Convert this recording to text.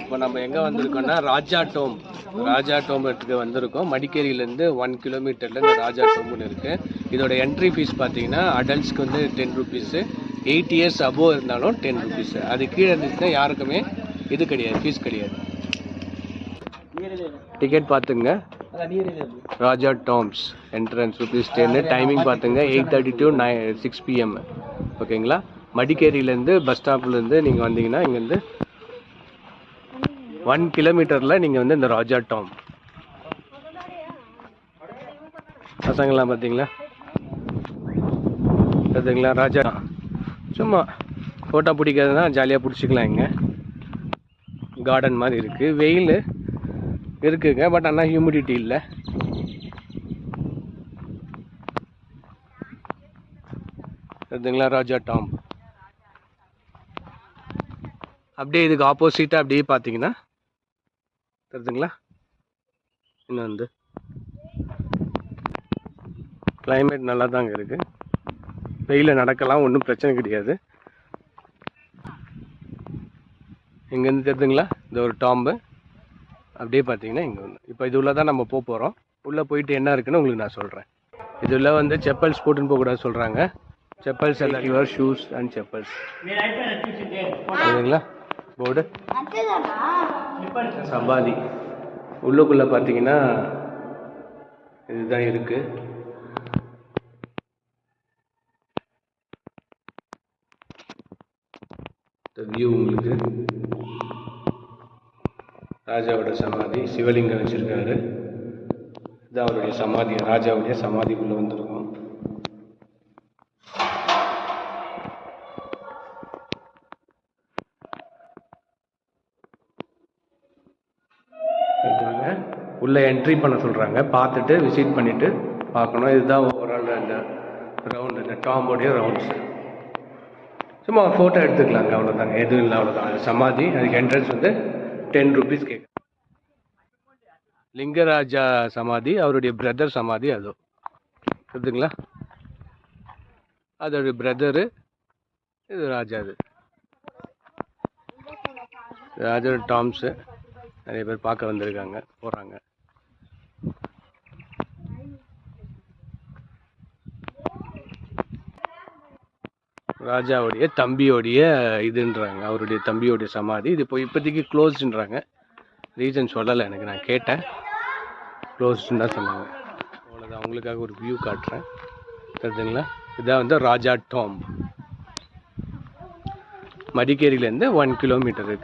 இப்போ நம்ம எங்கே வந்திருக்கோம்னா ராஜா டோம். ராஜா டோம்பத்துக்கு வந்திருக்கோம். மடிக்கேரியிலேருந்து ஒன் கிலோமீட்டரில் இந்த ராஜா டோம்னு இருக்குது இதோட என்ட்ரி ஃபீஸ் பார்த்தீங்கன்னா அடல்ட்ஸ்க்கு வந்து ten rupees eight years above இருந்தாலும் டென் ருபீஸு அது கீழே இருந்துச்சுன்னா யாருக்குமே இது கிடையாது ஃபீஸ் கிடையாது. டிக்கெட் பார்த்துங்க. ராஜா டாம்ஸ் என்ட்ரன்ஸ் ருபீஸ் டென்னு டைமிங் பார்த்துங்க. Eight thirty to nine six PM ஓகேங்களா மடிக்கேரியிலேருந்து பஸ் ஸ்டாப்லேருந்து நீங்கள் வந்தீங்கன்னா இங்கேருந்து ஒன் கிலோமீட்டரில் நீங்கள் வந்து இந்த ராஜா டாம். பசங்களாம் பார்த்தீங்களா பார்த்துங்களா ராஜா. சும்மா ஃபோட்டோ பிடிக்காதுன்னா ஜாலியாக பிடிச்சிக்கலாம் இங்கே. கார்டன் மாதிரி இருக்குது வெயில் இருக்குங்க பட் ஆனால் ஹியூமிடிட்டி இல்லை. பார்த்துங்களா ராஜா டாம். அப்படியே இதுக்கு ஆப்போசிட்டாக அப்படியே பார்த்தீங்கன்னா தெரியுதுங்களா இன்னும் வந்து? கிளைமேட் நல்லா தாங்க இருக்குது வெயிலில் நடக்கலாம் ஒன்றும் பிரச்சனை கிடையாது. இங்கேருந்து தெரியுதுங்களா இந்த ஒரு டாம்பு. அப்படியே பார்த்தீங்கன்னா இங்கே ஒன்று இப்போ இது உள்ள தான் நம்ம போக போகிறோம் உள்ளே போயிட்டு என்ன இருக்குன்னு உங்களுக்கு நான் சொல்கிறேன் இதுல வந்து செப்பல்ஸ் போட்டுன்னு போகக்கூடாது சொல்கிறாங்க செப்பல்ஸ் எல்லாம் யுவர் ஷூஸ் அண்ட் செப்பல்ஸ் சரிங்களா? போர்டு சம்பாதி. உள்ளுக்குள்ளே பார்த்தீங்கன்னா இதுதான் இருக்குது வியூ உங்களுக்கு. ராஜாவோட சமாதி சிவலிங்கம் வச்சிருக்காரு. இது அவருடைய சமாதி. ராஜாவுடைய சமாதிக்குள்ள வந்திருக்கும் உள்ளே என்ட்ரி பண்ண சொல்கிறாங்க பார்த்துட்டு விசிட் பண்ணிவிட்டு பார்க்கணும் இதுதான் ஓவரால் இந்த ரவுண்டு இந்த டாம்போடைய ரவுண்ட்ஸ் சும்மா ஒரு ஃபோட்டோ எடுத்துக்கலாங்க அவ்வளோதாங்க எதுவும் இல்லை அவ்வளோதான் அது சமாதி அதுக்கு என்ட்ரன்ஸ் வந்து டென் ருபீஸ் கேட்கும் லிங்கராஜா சமாதி அவருடைய பிரதர் சமாதி அது புரியுதுங்களா அதோடைய பிரதரு இது ராஜா அது ராஜா டாம்ஸு நிறைய பேர் பார்க்க வந்திருக்காங்க போகிறாங்க ராஜாவுடைய தம்பியோடைய இதுன்றாங்க. அவருடைய தம்பியோடைய சமாதி. இது இப்போ இப்போதைக்கு க்ளோஸ்டுன்றாங்க ரீசன் சொல்லலை எனக்கு நான் கேட்டேன். க்ளோஸ்டுன்னு தான் சொன்னாங்க. அவ்வளோதான் அவங்களுக்காக ஒரு வியூ காட்டுறேன். தெரிஞ்சுங்களா இதான் வந்து ராஜா டோம். மடிக்கேரியிலேருந்து ஒன் கிலோமீட்டர் இருக்குது